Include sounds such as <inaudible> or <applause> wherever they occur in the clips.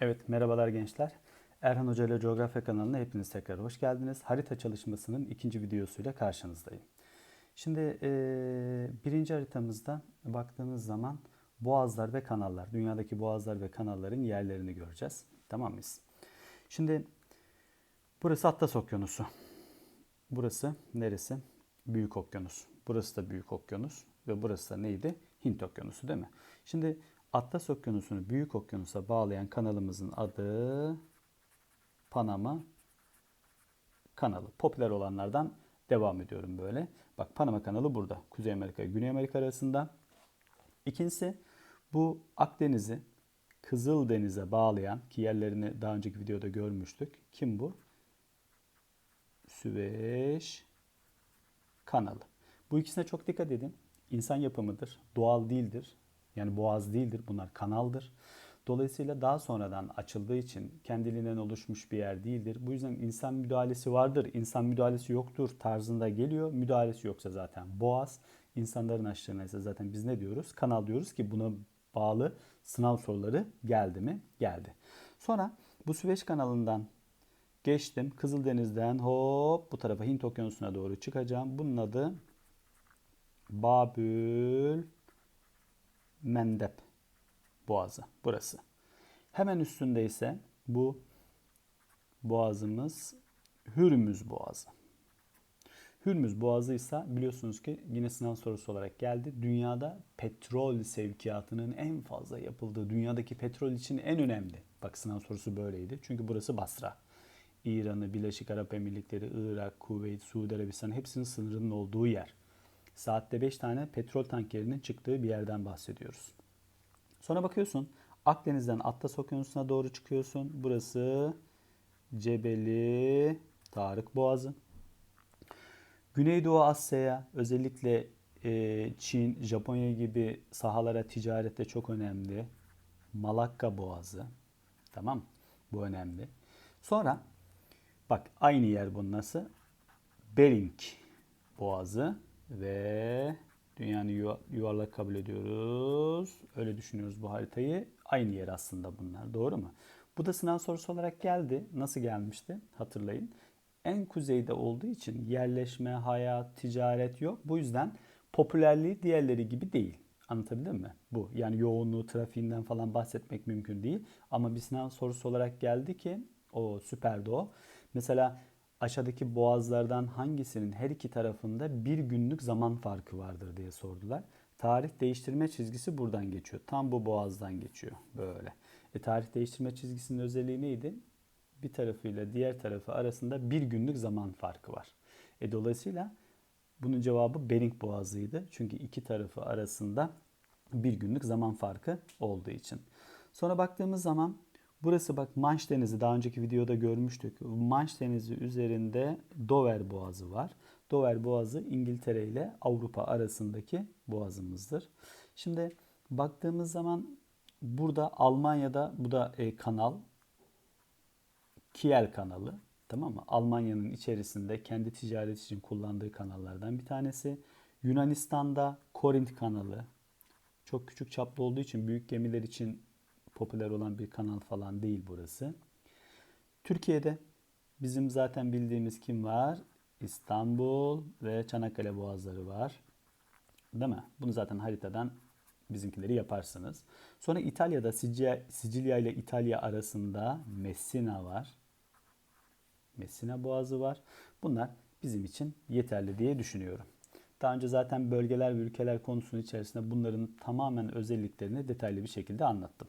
Evet, merhabalar gençler. Erhan Hoca ile Coğrafya kanalına hepiniz tekrar hoş geldiniz. Harita çalışmasının ikinci videosuyla karşınızdayım. Şimdi eee, birinci haritamızda baktığımız zaman boğazlar ve kanallar, dünyadaki boğazlar ve kanalların yerlerini göreceğiz. Tamam mıyız? Şimdi burası Atlas Okyanusu. Burası neresi? Büyük Okyanus. Burası da Büyük Okyanus ve burası da neydi? Hint Okyanusu değil mi? Şimdi Atlas Okyanusu'nu Büyük Okyanus'a bağlayan kanalımızın adı Panama kanalı. Popüler olanlardan devam ediyorum böyle. Bak Panama kanalı burada. Kuzey Amerika Güney Amerika arasında. İkincisi bu Akdeniz'i Kızıldeniz'e bağlayan ki yerlerini daha önceki videoda görmüştük. Kim bu? Süveyş kanalı. Bu ikisine çok dikkat edin. İnsan yapımıdır, doğal değildir. Yani boğaz değildir, bunlar kanaldır. Dolayısıyla daha sonradan açıldığı için kendiliğinden oluşmuş bir yer değildir. Bu yüzden insan müdahalesi vardır, insan müdahalesi yoktur tarzında geliyor. Müdahalesi yoksa zaten boğaz, insanların açtığına ise zaten biz ne diyoruz? Kanal diyoruz ki buna bağlı sınav soruları geldi mi? Geldi. Sonra bu Süveyş kanalından geçtim. Kızıldeniz'den hop bu tarafa Hint Okyanusu'na doğru çıkacağım. Bunun adı Babül Mendeb Boğazı. Burası. Hemen üstünde ise bu boğazımız Hürmüz Boğazı. Hürmüz Boğazı ise biliyorsunuz ki yine sınav sorusu olarak geldi. Dünyada petrol sevkiyatının en fazla yapıldığı, dünyadaki petrol için en önemli. Bak sınav sorusu böyleydi. Çünkü burası Basra. İran'ı, Birleşik Arap Emirlikleri, Irak, Kuveyt, Suudi Arabistan hepsinin sınırının olduğu yer. Saatte 5 tane petrol tankerinin çıktığı bir yerden bahsediyoruz. Sonra bakıyorsun Akdeniz'den Atlas Okyanusu'na doğru çıkıyorsun. Burası Cebeli Tarık Boğazı. Güneydoğu Asya'ya özellikle e, Çin, Japonya gibi sahalara ticarette çok önemli. Malakka Boğazı. Tamam Bu önemli. Sonra bak aynı yer bunun nasıl? Bering Boğazı ve dünyanın yuva- yuvarlak kabul ediyoruz. Öyle düşünüyoruz bu haritayı. Aynı yer aslında bunlar. Doğru mu? Bu da sınav sorusu olarak geldi. Nasıl gelmişti? Hatırlayın. En kuzeyde olduğu için yerleşme, hayat, ticaret yok. Bu yüzden popülerliği diğerleri gibi değil. Anlatabildim mi? Bu. Yani yoğunluğu, trafiğinden falan bahsetmek mümkün değil. Ama bir sınav sorusu olarak geldi ki o süperdi o. Mesela aşağıdaki boğazlardan hangisinin her iki tarafında bir günlük zaman farkı vardır diye sordular. Tarih değiştirme çizgisi buradan geçiyor. Tam bu boğazdan geçiyor böyle. E, tarih değiştirme çizgisinin özelliği neydi? Bir tarafıyla diğer tarafı arasında bir günlük zaman farkı var. E, dolayısıyla bunun cevabı Bering Boğazı'ydı. Çünkü iki tarafı arasında bir günlük zaman farkı olduğu için. Sonra baktığımız zaman burası bak Manş Denizi daha önceki videoda görmüştük. Manş Denizi üzerinde Dover Boğazı var. Dover Boğazı İngiltere ile Avrupa arasındaki boğazımızdır. Şimdi baktığımız zaman burada Almanya'da bu da e, kanal Kiel kanalı. Tamam mı? Almanya'nın içerisinde kendi ticaret için kullandığı kanallardan bir tanesi. Yunanistan'da Korint kanalı. Çok küçük çaplı olduğu için büyük gemiler için popüler olan bir kanal falan değil burası. Türkiye'de bizim zaten bildiğimiz kim var? İstanbul ve Çanakkale boğazları var. Değil mi? Bunu zaten haritadan bizimkileri yaparsınız. Sonra İtalya'da Sicilya, Sicilya ile İtalya arasında Messina var. Messina Boğazı var. Bunlar bizim için yeterli diye düşünüyorum. Daha önce zaten bölgeler ve ülkeler konusunun içerisinde bunların tamamen özelliklerini detaylı bir şekilde anlattım.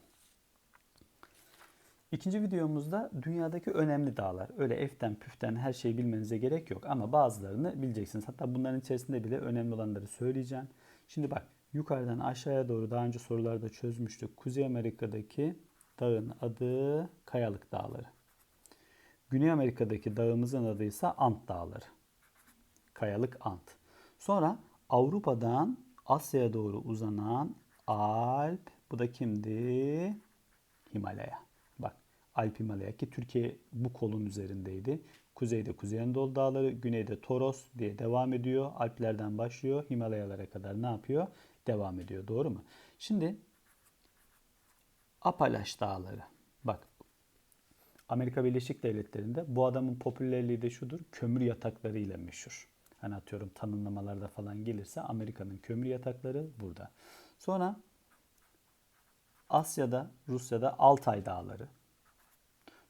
İkinci videomuzda dünyadaki önemli dağlar. Öyle eften püften her şeyi bilmenize gerek yok ama bazılarını bileceksiniz. Hatta bunların içerisinde bile önemli olanları söyleyeceğim. Şimdi bak yukarıdan aşağıya doğru daha önce sorularda çözmüştük. Kuzey Amerika'daki dağın adı Kayalık Dağları. Güney Amerika'daki dağımızın adı ise Ant Dağları. Kayalık Ant. Sonra Avrupa'dan Asya'ya doğru uzanan Alp. Bu da kimdi? Himalaya. Alp Himalaya ki Türkiye bu kolun üzerindeydi. Kuzeyde Kuzey Anadolu Dağları, güneyde Toros diye devam ediyor. Alplerden başlıyor. Himalayalara kadar ne yapıyor? Devam ediyor. Doğru mu? Şimdi Apalaş Dağları. Bak Amerika Birleşik Devletleri'nde bu adamın popülerliği de şudur. Kömür yataklarıyla meşhur. Hani atıyorum tanımlamalarda falan gelirse Amerika'nın kömür yatakları burada. Sonra Asya'da, Rusya'da Altay Dağları.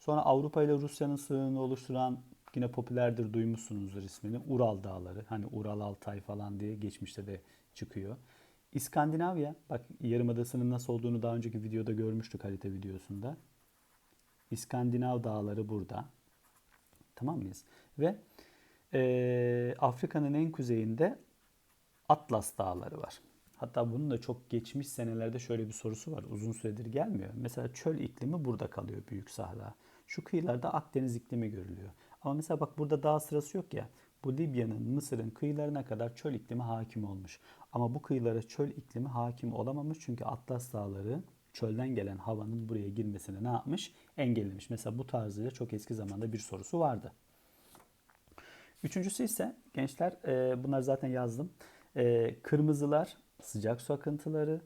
Sonra Avrupa ile Rusya'nın sınırını oluşturan yine popülerdir duymuşsunuzdur ismini. Ural Dağları. Hani Ural Altay falan diye geçmişte de çıkıyor. İskandinavya, bak Yarımadası'nın nasıl olduğunu daha önceki videoda görmüştük harita videosunda. İskandinav dağları burada. Tamam mıyız? Ve eee, Afrika'nın en kuzeyinde Atlas dağları var. Hatta bunun da çok geçmiş senelerde şöyle bir sorusu var. Uzun süredir gelmiyor. Mesela çöl iklimi burada kalıyor Büyük Sahra. Şu kıyılarda Akdeniz iklimi görülüyor. Ama mesela bak burada dağ sırası yok ya. Bu Libya'nın, Mısır'ın kıyılarına kadar çöl iklimi hakim olmuş. Ama bu kıyılara çöl iklimi hakim olamamış çünkü Atlas dağları çölden gelen havanın buraya girmesini ne yapmış? Engellemiş. Mesela bu tarzıyla çok eski zamanda bir sorusu vardı. Üçüncüsü ise gençler e, bunlar zaten yazdım. E, kırmızılar sıcak su akıntıları,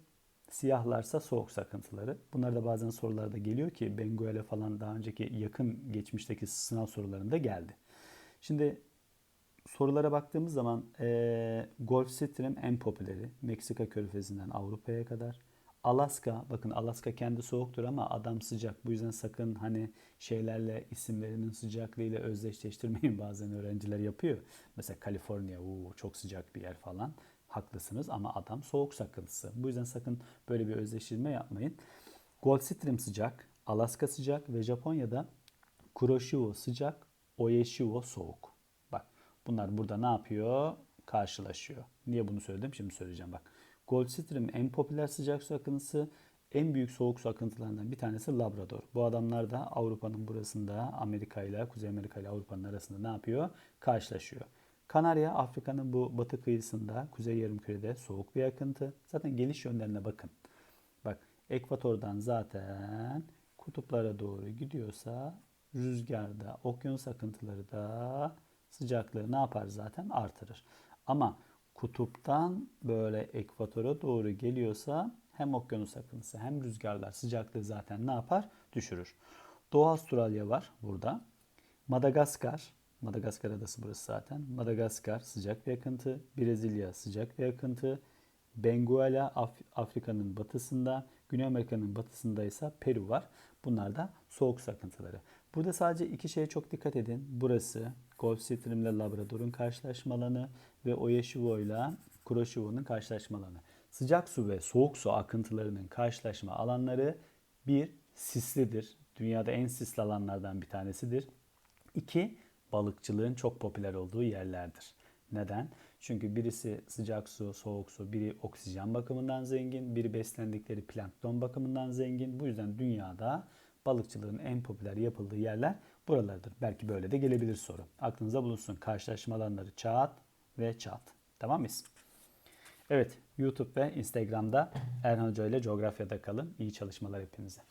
siyahlarsa soğuk su akıntıları. Bunlar da bazen sorularda geliyor ki Benguel'e falan daha önceki yakın geçmişteki sınav sorularında geldi. Şimdi sorulara baktığımız zaman e, Gulf Stream en popüleri. Meksika körfezinden Avrupa'ya kadar. Alaska, bakın Alaska kendi soğuktur ama adam sıcak. Bu yüzden sakın hani şeylerle isimlerinin sıcaklığıyla özdeşleştirmeyin. <laughs> Bazen öğrenciler yapıyor. Mesela Kaliforniya, uu, çok sıcak bir yer falan. Haklısınız ama adam soğuk sakıntısı. Bu yüzden sakın böyle bir özdeştirme yapmayın. Gulf Stream sıcak, Alaska sıcak ve Japonya'da Kuroshio sıcak, Oeshiwo soğuk. Bak bunlar burada ne yapıyor? Karşılaşıyor. Niye bunu söyledim? Şimdi söyleyeceğim bak. Gulf Stream en popüler sıcak su akıntısı. En büyük soğuk su akıntılarından bir tanesi Labrador. Bu adamlar da Avrupa'nın burasında Amerika ile Kuzey Amerika ile Avrupa'nın arasında ne yapıyor? Karşılaşıyor. Kanarya Afrika'nın bu batı kıyısında Kuzey Yarımküre'de soğuk bir akıntı. Zaten geliş yönlerine bakın. Bak ekvatordan zaten kutuplara doğru gidiyorsa rüzgarda, okyanus akıntıları da sıcaklığı ne yapar zaten artırır. Ama kutuptan böyle ekvatora doğru geliyorsa hem okyanus akıntısı hem rüzgarlar sıcaklığı zaten ne yapar? Düşürür. Doğu Avustralya var burada. Madagaskar, Madagaskar adası burası zaten. Madagaskar sıcak bir akıntı. Brezilya sıcak bir akıntı. Benguela Af- Afrika'nın batısında, Güney Amerika'nın batısında ise Peru var. Bunlar da soğuk su akıntıları. Burada sadece iki şeye çok dikkat edin. Burası Gulf Stream ile Labrador'un karşılaşma alanı ve Oeshiwo ile Kuroshiwo'nun karşılaşma alanı. Sıcak su ve soğuk su akıntılarının karşılaşma alanları bir sislidir. Dünyada en sisli alanlardan bir tanesidir. İki, balıkçılığın çok popüler olduğu yerlerdir. Neden? Çünkü birisi sıcak su, soğuk su, biri oksijen bakımından zengin, biri beslendikleri plankton bakımından zengin. Bu yüzden dünyada balıkçılığın en popüler yapıldığı yerler buralardır. Belki böyle de gelebilir soru. Aklınıza bulunsun. Karşılaşma alanları çat ve çat. Tamam mıyız? Evet, YouTube ve Instagram'da Erhan Hoca ile coğrafyada kalın. İyi çalışmalar hepinize.